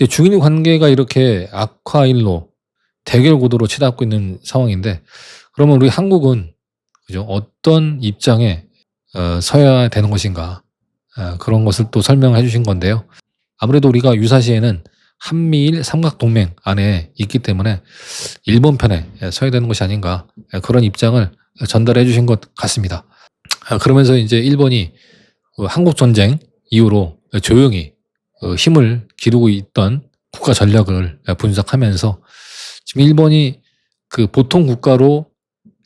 근데 중일 관계가 이렇게 악화일로 대결 구도로 치닫고 있는 상황인데 그러면 우리 한국은 그죠? 어떤 입장에 어, 서야 되는 것인가 어, 그런 것을 또 설명해 주신 건데요. 아무래도 우리가 유사시에는 한미일 삼각동맹 안에 있기 때문에 일본 편에 서야 되는 것이 아닌가 그런 입장을 전달해 주신 것 같습니다. 아, 그러면서 이제 일본이 그 한국 전쟁 이후로 조용히 어, 힘을 기르고 있던 국가 전략을 분석하면서 지금 일본이 그 보통 국가로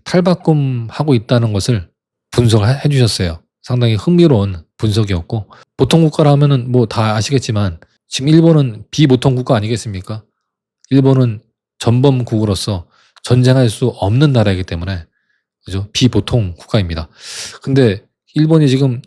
탈바꿈하고 있다는 것을 분석을 해 주셨어요. 상당히 흥미로운 분석이었고 보통 국가라 하면은 뭐 다 아시겠지만 지금 일본은 비보통 국가 아니겠습니까? 일본은 전범국으로서 전쟁할 수 없는 나라이기 때문에 그죠? 비보통 국가입니다. 근데 일본이 지금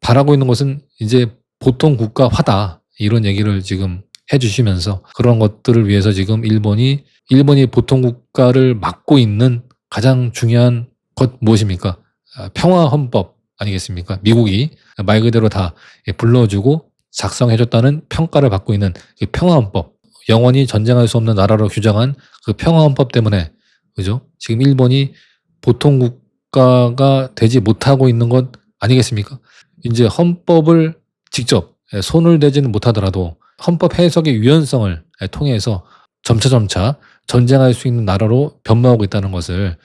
바라고 있는 것은 이제 보통 국가화다 이런 얘기를 지금 해주시면서 그런 것들을 위해서 지금 일본이 일본이 보통 국가를 막고 있는 가장 중요한 것 무엇입니까? 아, 평화 헌법 아니겠습니까? 미국이 말 그대로 다 불러주고 작성해줬다는 평가를 받고 있는 그 평화 헌법 영원히 전쟁할 수 없는 나라로 규정한 그 평화 헌법 때문에 그죠? 지금 일본이 보통 국가가 되지 못하고 있는 것 아니겠습니까? 이제 헌법을 직접 손을 대지는 못하더라도 헌법 해석의 유연성을 통해서 점차점차 전쟁할 수 있는 나라로 변모하고 있다는 것을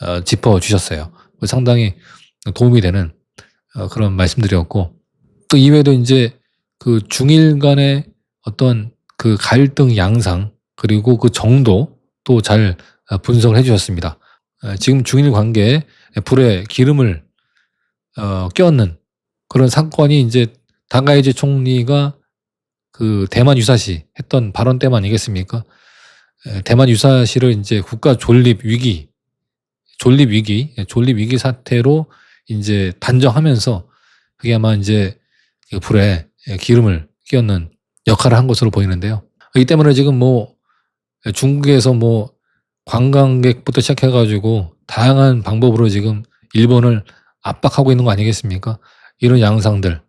어, 짚어 주셨어요. 상당히 도움이 되는 어, 그런 말씀들이었고 또 이외에도 이제 그 중일 간의 어떤 그 갈등 양상 그리고 그 정도 또 잘 분석을 해주셨습니다. 어, 지금 중일 관계에 불에 기름을 어, 껴얹는 그런 사건이 이제 다가이지 총리가 그 대만 유사시 했던 발언 때만 아니겠습니까? 대만 유사시를 이제 국가 존립 위기, 존립 위기, 예, 존립 위기 사태로 이제 단정하면서 그게 아마 이제 그 불에 기름을 끼얹는 역할을 한 것으로 보이는데요. 이 때문에 지금 뭐 중국에서 뭐 관광객부터 시작해가지고 다양한 방법으로 지금 일본을 압박하고 있는 거 아니겠습니까? 이런 양상들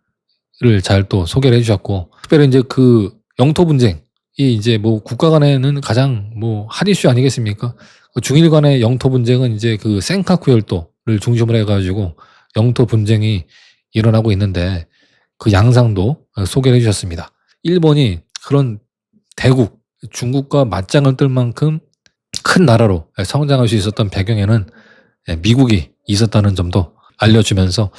을잘또 소개를 해주셨고 특별히 이제 그 영토 분쟁이 이제 뭐 국가 간에는 가장 뭐 핫 이슈 아니겠습니까? 그 중일 간의 영토 분쟁은 이제 그 센카쿠 열도를 중심으로 해가지고 영토 분쟁이 일어나고 있는데 그 양상도 소개를 해주셨습니다. 일본이 그런 대국 중국과 맞짱을 뜰 만큼 큰 나라로 성장할 수 있었던 배경에는 미국이 있었다는 점도 알려주면서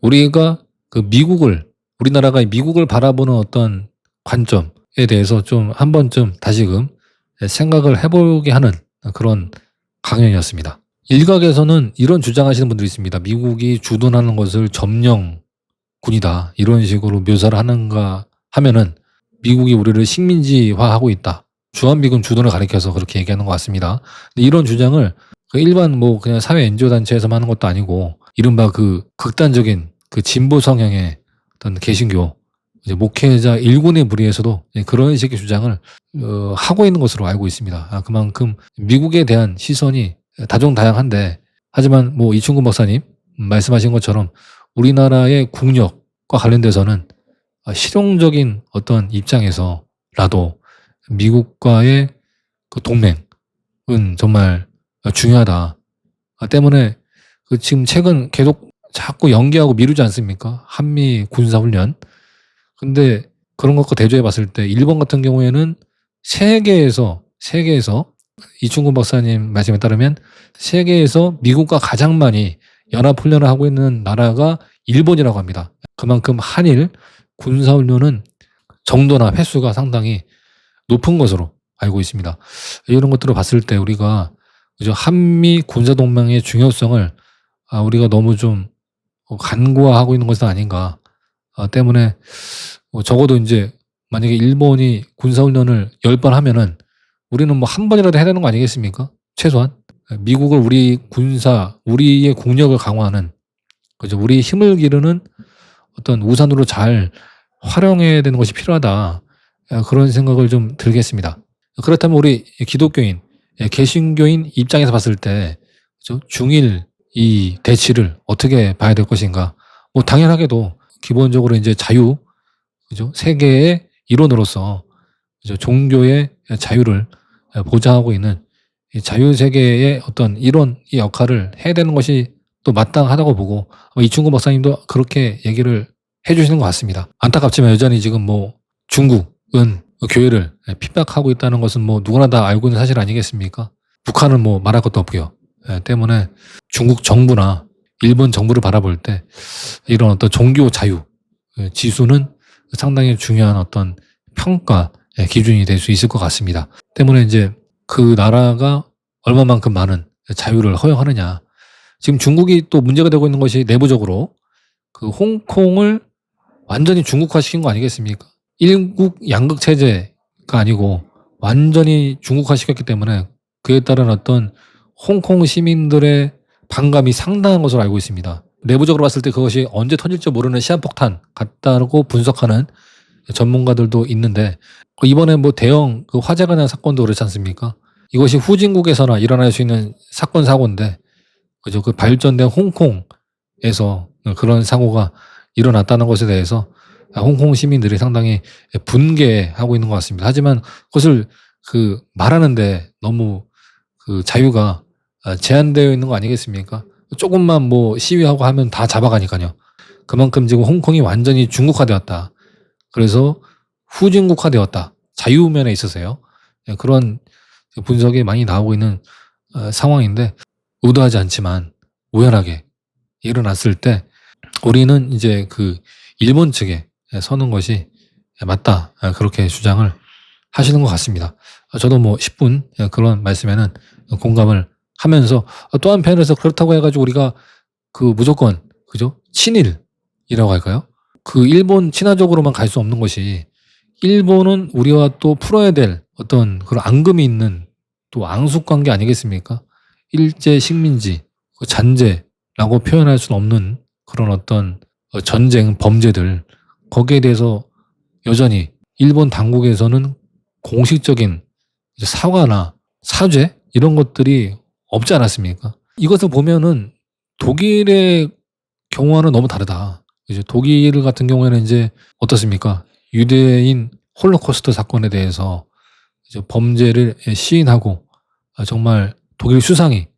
우리가 그 미국을 우리나라가 미국을 바라보는 어떤 관점에 대해서 좀 한 번쯤 다시금 생각을 해보게 하는 그런 강연이었습니다. 일각에서는 이런 주장하시는 분들이 있습니다. 미국이 주둔하는 것을 점령군이다. 이런 식으로 묘사를 하는가 하면은 미국이 우리를 식민지화하고 있다. 주한미군 주둔을 가리켜서 그렇게 얘기하는 것 같습니다. 이런 주장을 그 일반 뭐 그냥 사회 NGO 단체에서만 하는 것도 아니고 이른바 그 극단적인 그 진보 성향의 어떤 개신교 이제 목회자 일군의 무리에서도 그런 식의 주장을 어, 하고 있는 것으로 알고 있습니다. 아, 그만큼 미국에 대한 시선이 다종다양한데 하지만 뭐 이충근 박사님 말씀하신 것처럼 우리나라의 국력과 관련돼서는 실용적인 어떤 입장에서라도 미국과의 그 동맹은 정말 중요하다. 아, 때문에 그 지금 최근 계속 자꾸 연기하고 미루지 않습니까? 한미 군사훈련. 근데 그런 것과 대조해 봤을 때 일본 같은 경우에는 세계에서 세계에서 이충근 박사님 말씀에 따르면 세계에서 미국과 가장 많이 연합훈련을 하고 있는 나라가 일본이라고 합니다. 그만큼 한일 군사훈련은 정도나 횟수가 상당히 높은 것으로 알고 있습니다. 이런 것들을 봤을 때 우리가 한미 군사동맹의 중요성을 아, 우리가 너무 좀 간과하고 있는 것은 아닌가. 아, 때문에 뭐 적어도 이제 만약에 일본이 군사훈련을 열 번 하면은 우리는 뭐 한 번이라도 해야 되는 거 아니겠습니까? 최소한. 미국을 우리 군사 우리의 국력을 강화하는 그죠? 우리 힘을 기르는 어떤 우산으로 잘 활용해야 되는 것이 필요하다. 아, 그런 생각을 좀 들겠습니다. 그렇다면 우리 기독교인 개신교인 입장에서 봤을 때 그죠? 중일 이 대치를 어떻게 봐야 될 것인가 뭐 당연하게도 기본적으로 이제 자유 그죠 세계의 일원으로서 그죠? 종교의 자유를 보장하고 있는 이 자유 세계의 어떤 이런 이 역할을 해야 되는 것이 또 마땅하다고 보고 이충구 박사님도 그렇게 얘기를 해주시는 것 같습니다. 안타깝지만 여전히 지금 뭐 중국은 교회를 핍박하고 있다는 것은 뭐 누구나 다 알고 있는 사실 아니겠습니까? 북한은 뭐 말할 것도 없고요. 예, 때문에 중국 정부나 일본 정부를 바라볼 때 이런 어떤 종교 자유 예, 지수는 상당히 중요한 어떤 평가 의 기준이 될 수 있을 것 같습니다. 때문에 이제 그 나라가 얼마만큼 많은 자유를 허용하느냐. 지금 중국이 또 문제가 되고 있는 것이 내부적으로 그 홍콩을 완전히 중국화 시킨 거 아니겠습니까? 일국 양극 체제가 아니고 완전히 중국화 시켰기 때문에 그에 따른 어떤 홍콩 시민들의 반감이 상당한 것으로 알고 있습니다. 내부적으로 봤을 때 그것이 언제 터질지 모르는 시한폭탄 같다고 분석하는 전문가들도 있는데 이번에 뭐 대형 그 화재가 난 사건도 그렇지 않습니까? 이것이 후진국에서나 일어날 수 있는 사건 사고인데 그죠? 그 발전된 홍콩에서 그런 사고가 일어났다는 것에 대해서 홍콩 시민들이 상당히 분개하고 있는 것 같습니다. 하지만 그것을 그 말하는데 너무 그 자유가 제한되어 있는 거 아니겠습니까? 조금만 뭐 시위하고 하면 다 잡아가니까요. 그만큼 지금 홍콩이 완전히 중국화되었다. 그래서 후진국화되었다. 자유면에 있어서요. 예, 그런 분석이 많이 나오고 있는 어, 상황인데 의도하지 않지만 우연하게 일어났을 때 우리는 이제 그 일본 측에 서는 것이 맞다. 예, 그렇게 주장을 하시는 것 같습니다. 저도 뭐 10분 예, 그런 말씀에는 공감을 하면서 또 한편에서 그렇다고 해가지고 우리가 그 무조건 그죠? 친일이라고 할까요? 그 일본 친화적으로만 갈 수 없는 것이 일본은 우리와 또 풀어야 될 어떤 그런 앙금이 있는 또 앙숙 관계 아니겠습니까? 일제 식민지, 그 잔재라고 표현할 수는 없는 그런 어떤 전쟁 범죄들 거기에 대해서 여전히 일본 당국에서는 공식적인 사과나 사죄 이런 것들이 없지 않았습니까? 이것을 보면은 독일의 경우와는 너무 다르다. 이제 독일 같은 경우에는 이제 어떻습니까? 유대인 홀로코스트 사건에 대해서 이제 범죄를 시인하고 정말 독일 수상이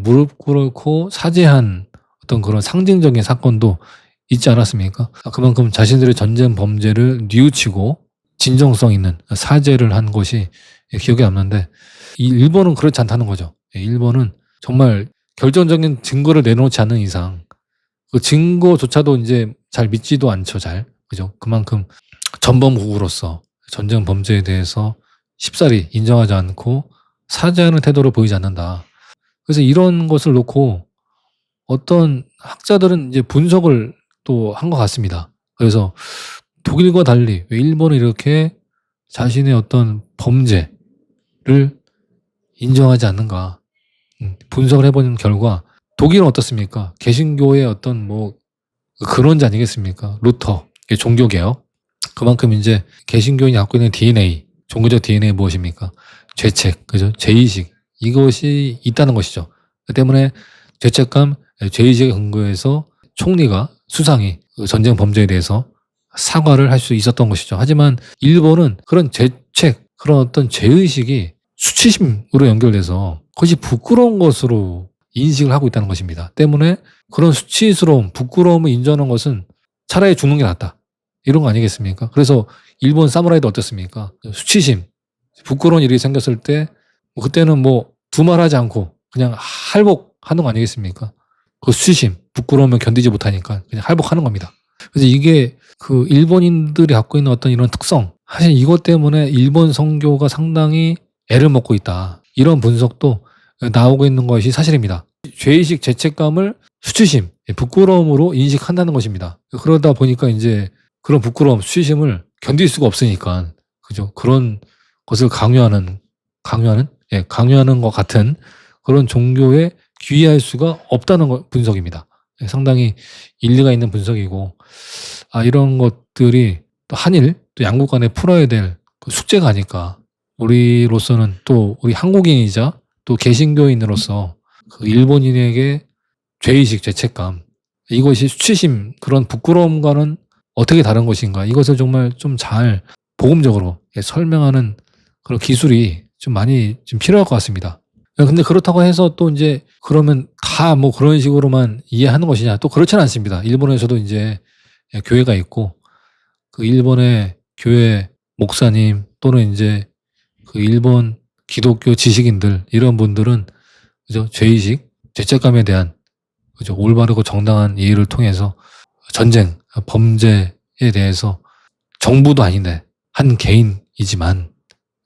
무릎 꿇고 사죄한 어떤 그런 상징적인 사건도 있지 않았습니까? 그만큼 자신들의 전쟁 범죄를 뉘우치고 진정성 있는 사죄를 한 것이 기억에 남는데 이 일본은 그렇지 않다는 거죠. 일본은 정말 결정적인 증거를 내놓지 않는 이상 그 증거조차도 이제 잘 믿지도 않죠, 잘. 그죠? 그만큼 전범국으로서 전쟁 범죄에 대해서 쉽사리 인정하지 않고 사죄하는 태도를 보이지 않는다. 그래서 이런 것을 놓고 어떤 학자들은 이제 분석을 또 한 것 같습니다. 그래서 독일과 달리 왜 일본은 이렇게 자신의 어떤 범죄를 인정하지 않는가. 음, 분석을 해보는 결과 독일은 어떻습니까? 개신교의 어떤 뭐 그런지 아니겠습니까? 루터, 종교개혁. 그만큼 이제 개신교인이 갖고 있는 DNA, 종교적 DNA 무엇입니까? 죄책, 그죠? 죄의식. 이것이 있다는 것이죠. 그 때문에 죄책감, 죄의식에 근거해서 총리가, 수상이 그 전쟁 범죄에 대해서 사과를 할 수 있었던 것이죠. 하지만 일본은 그런 죄책, 그런 어떤 죄의식이 수치심으로 연결돼서 그것이 부끄러운 것으로 인식을 하고 있다는 것입니다. 때문에 그런 수치스러움, 부끄러움을 인정하는 것은 차라리 죽는 게 낫다. 이런 거 아니겠습니까? 그래서 일본 사무라이도 어떻습니까? 수치심, 부끄러운 일이 생겼을 때뭐 그때는 뭐 두말하지 않고 그냥 할복하는 거 아니겠습니까? 그 수치심, 부끄러움을 견디지 못하니까 그냥 할복하는 겁니다. 그래서 이게 그 일본인들이 갖고 있는 어떤 이런 특성, 사실 이것 때문에 일본 성교가 상당히 애를 먹고 있다. 이런 분석도 나오고 있는 것이 사실입니다. 죄의식, 죄책감을 수치심, 부끄러움으로 인식한다는 것입니다. 그러다 보니까 이제 그런 부끄러움, 수치심을 견딜 수가 없으니까 그죠? 그런 것을 강요하는 강요하는 예, 강요하는 것 같은 그런 종교에 귀의할 수가 없다는 분석입니다. 예, 상당히 일리가 있는 분석이고 아 이런 것들이 또 한일 또 양국 간에 풀어야 될그 숙제가 아닐까 우리로서는 또 우리 한국인이자 또 개신교인으로서 그 일본인에게 죄의식, 죄책감 이것이 수치심 그런 부끄러움과는 어떻게 다른 것인가 이것을 정말 좀잘 복음적으로 설명하는 그런 기술이 좀 많이 좀 필요할 것 같습니다. 근데 그렇다고 해서 또 이제 그러면 다 뭐 그런 식으로만 이해하는 것이냐 또 그렇지는 않습니다. 일본에서도 이제 교회가 있고 그 일본의 교회 목사님 또는 이제 그 일본 기독교 지식인들 이런 분들은 그죠? 죄의식 죄책감에 대한 그죠? 올바르고 정당한 이해를 통해서 전쟁 범죄에 대해서 정부도 아닌데 한 개인이지만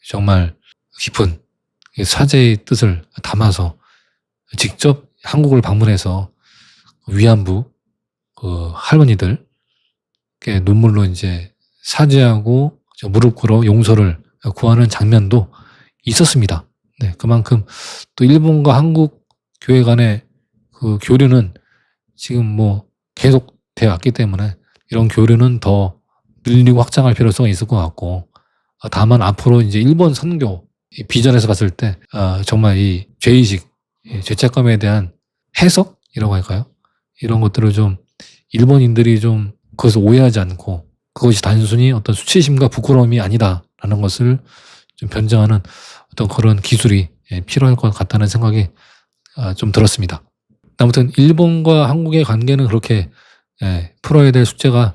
정말 깊은 사제의 뜻을 담아서 직접 한국을 방문해서 위안부 그 할머니들 눈물로 이제 사죄하고 무릎 꿇어 용서를 구하는 장면도 있었습니다. 네, 그만큼 또 일본과 한국 교회 간의 그 교류는 지금 뭐 계속 되어 왔기 때문에 이런 교류는 더 늘리고 확장할 필요성이 있을 것 같고 다만 앞으로 이제 일본 선교 비전에서 봤을 때 아, 정말 이 죄의식, 죄책감에 대한 해석 이라고 할까요? 이런 것들을 좀 일본인들이 좀 그것을 오해하지 않고 그것이 단순히 어떤 수치심과 부끄러움이 아니다 라는 것을 좀 변증하는 어떤 그런 기술이 예, 필요할 것 같다는 생각이 아, 좀 들었습니다. 아무튼 일본과 한국의 관계는 그렇게 예, 풀어야 될 숙제가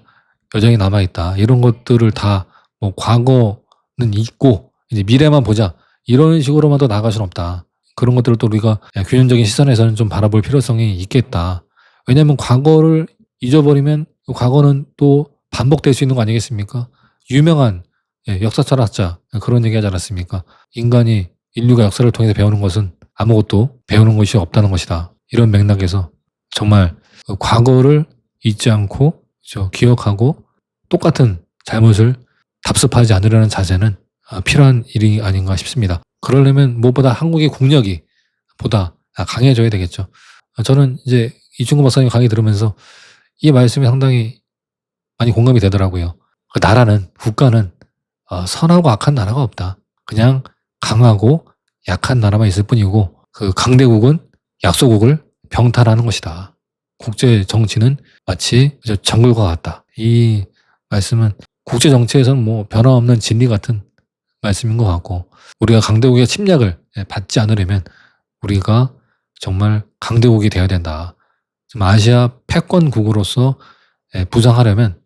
여전히 남아 있다. 이런 것들을 다 뭐 과거는 잊고 이제 미래만 보자. 이런 식으로만 더 나아갈 수는 없다. 그런 것들을 또 우리가 균형적인 시선에서는 좀 바라볼 필요성이 있겠다. 왜냐하면 과거를 잊어버리면 그 과거는 또 반복될 수 있는 거 아니겠습니까? 유명한 예, 역사 철학자 그런 얘기 하지 않았습니까? 인간이 인류가 역사를 통해서 배우는 것은 아무것도 배우는 것이 없다는 것이다. 이런 맥락에서 정말 그 과거를 잊지 않고 기억하고 똑같은 잘못을 답습하지 않으려는 자세는 아, 필요한 일이 아닌가 싶습니다. 그러려면 무엇보다 한국의 국력이 보다 강해져야 되겠죠. 저는 이제 이중구 박사님 강의 들으면서 이 말씀이 상당히 많이 공감이 되더라고요. 그 나라는 국가는 어, 선하고 악한 나라가 없다. 그냥 강하고 약한 나라만 있을 뿐이고 그 강대국은 약소국을 병탈하는 것이다. 국제 정치는 마치 정글과 같다. 이 말씀은 국제 정치에서는 뭐 변화없는 진리 같은 말씀인 것 같고 우리가 강대국의 침략을 받지 않으려면 우리가 정말 강대국이 되어야 된다. 좀 아시아 패권국으로서 부상하려면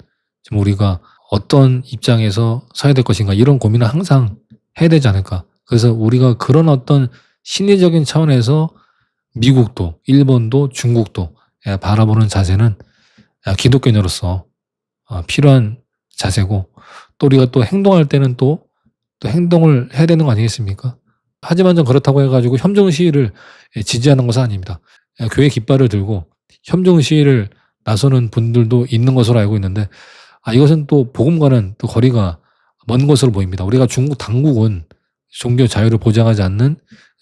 좀 우리가 어떤 입장에서 서야 될 것인가 이런 고민을 항상 해야 되지 않을까. 그래서 우리가 그런 어떤 심리적인 차원에서 미국도 일본도 중국도 바라보는 자세는 기독교인으로서 어, 필요한 자세고 또 우리가 또 행동할 때는 또, 또 행동을 해야 되는 거 아니겠습니까? 하지만 좀 그렇다고 해가지고 협정 시위를 지지하는 것은 아닙니다. 교회 깃발을 들고 협정 시위를 나서는 분들도 있는 것으로 알고 있는데 아 이것은 또 복음과는 또 거리가 먼 것으로 보입니다. 우리가 중국 당국은 종교 자유를 보장하지 않는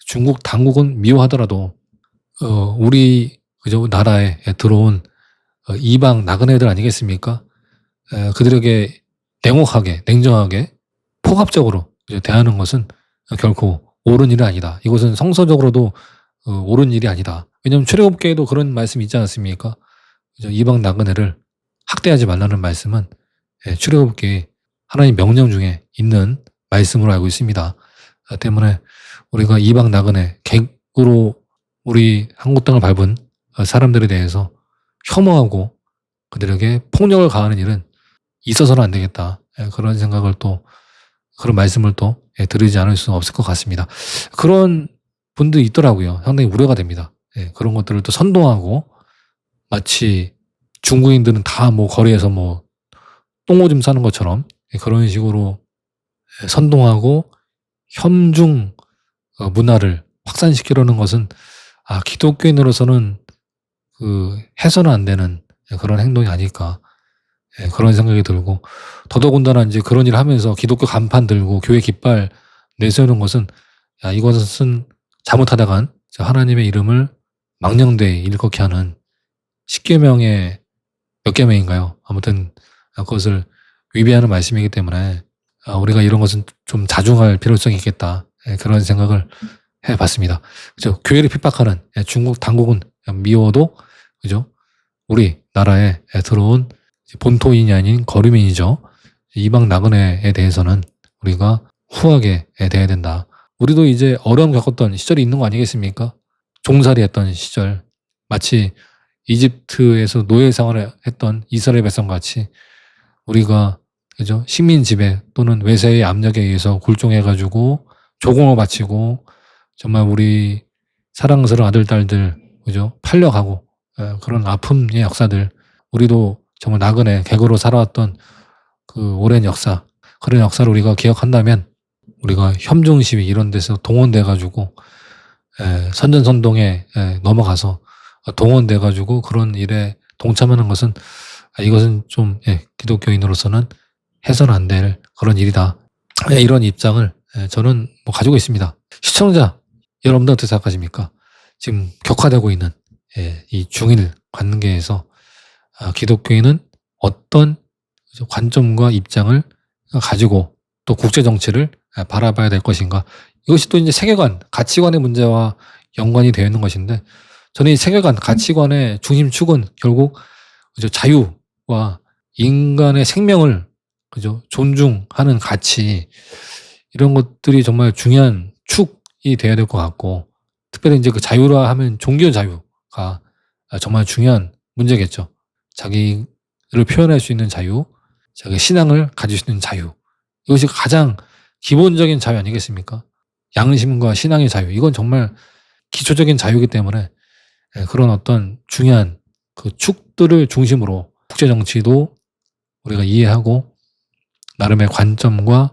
중국 당국은 미워하더라도 어 우리 그저 나라에 들어온 어, 이방 나그네들 아니겠습니까? 에, 그들에게 냉혹하게 냉정하게 폭압적으로 대하는 것은 결코 옳은 일은 아니다. 이것은 성서적으로도 어, 옳은 일이 아니다. 왜냐하면 출애굽계에도 그런 말씀이 있지 않습니까? 이방 나그네를 학대하지 말라는 말씀은 예, 출애굽기 하나님 명령 중에 있는 말씀으로 알고 있습니다. 아, 때문에 우리가 이방 나그네 객으로 우리 한국 땅을 밟은 사람들에 대해서 혐오하고 그들에게 폭력을 가하는 일은 있어서는 안 되겠다. 예, 그런 생각을 또 그런 말씀을 또 예, 들으지 않을 수는 없을 것 같습니다. 그런 분들이 있더라고요. 상당히 우려가 됩니다. 그런 것들을 또 선동하고 마치 중국인들은 다 뭐 거리에서 뭐 똥오줌 싸는 것처럼 그런 식으로 선동하고 혐중 어, 문화를 확산시키려는 것은 아 기독교인으로서는 그 해서는 안 되는 그런 행동이 아닐까 예, 그런 생각이 들고 더더군다나 이제 그런 일을 하면서 기독교 간판 들고 교회 깃발 내세우는 것은 야 이것은 잘못하다간 하나님의 이름을 망령되이 일컫게 하는 십계명의 몇 계명인가요? 아무튼 그것을 위배하는 말씀이기 때문에 아, 우리가 이런 것은 좀 자중할 필요성이 있겠다 예, 그런 생각을 해봤습니다. 그죠? 교회를 핍박하는 예, 중국 당국은 미워도 그죠? 우리 나라에 들어온 본토인이 아닌 거류민이죠. 이방 나그네에 대해서는 우리가 후하게 대해야 된다. 우리도 이제 어려움 겪었던 시절이 있는 거 아니겠습니까? 종살이 했던 시절. 마치 이집트에서 노예 생활을 했던 이스라엘 백성 같이 우리가 그죠? 식민 지배 또는 외세의 압력에 의해서 굴종해가지고 조공을 바치고 정말 우리 사랑스러운 아들, 딸들, 그죠? 팔려가고 에, 그런 아픔의 역사들 우리도 정말 나그네 개그로 살아왔던 그 오랜 역사 그런 역사를 우리가 기억한다면 우리가 시위 이런 데서 동원돼 가지고 선전선동에 에, 넘어가서 동원돼 가지고 그런 일에 동참하는 것은 아, 이것은 좀 예, 기독교인으로서는 해서는 안 될 그런 일이다. 예, 이런 입장을 예, 저는 뭐 가지고 있습니다. 시청자 여러분들 어떻게 생각하십니까? 지금 격화되고 있는 예, 이 중일 관계에서 아, 기독교인은 어떤 관점과 입장을 가지고 또 국제 정치를 아, 바라봐야 될 것인가? 이것이 또 이제 세계관, 가치관의 문제와 연관이 되어 있는 것인데 저는 이 세계관, 가치관의 중심 축은 결국 그죠 자유와 인간의 생명을 그죠 존중하는 가치 이런 것들이 정말 중요한 축이 돼야 될 것 같고 특별히 이제 그 자유라 하면 종교 자유가 정말 중요한 문제겠죠. 자기를 표현할 수 있는 자유, 자기 신앙을 가질 수 있는 자유. 이것이 가장 기본적인 자유 아니겠습니까? 양심과 신앙의 자유. 이건 정말 기초적인 자유이기 때문에 예, 그런 어떤 중요한 그 축들을 중심으로 국제 정치도 우리가 이해하고 나름의 관점과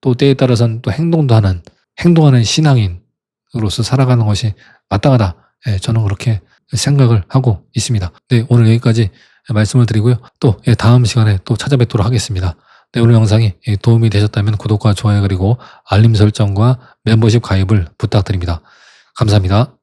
또 때에 따라서는 또 행동도 하는 행동하는 신앙인으로서 살아가는 것이 마땅하다. 예, 저는 그렇게 생각을 하고 있습니다. 네, 오늘 여기까지 말씀을 드리고요. 또 예, 다음 시간에 또 찾아뵙도록 하겠습니다. 네, 오늘 영상이 예, 도움이 되셨다면 구독과 좋아요 그리고 알림 설정과 멤버십 가입을 부탁드립니다. 감사합니다.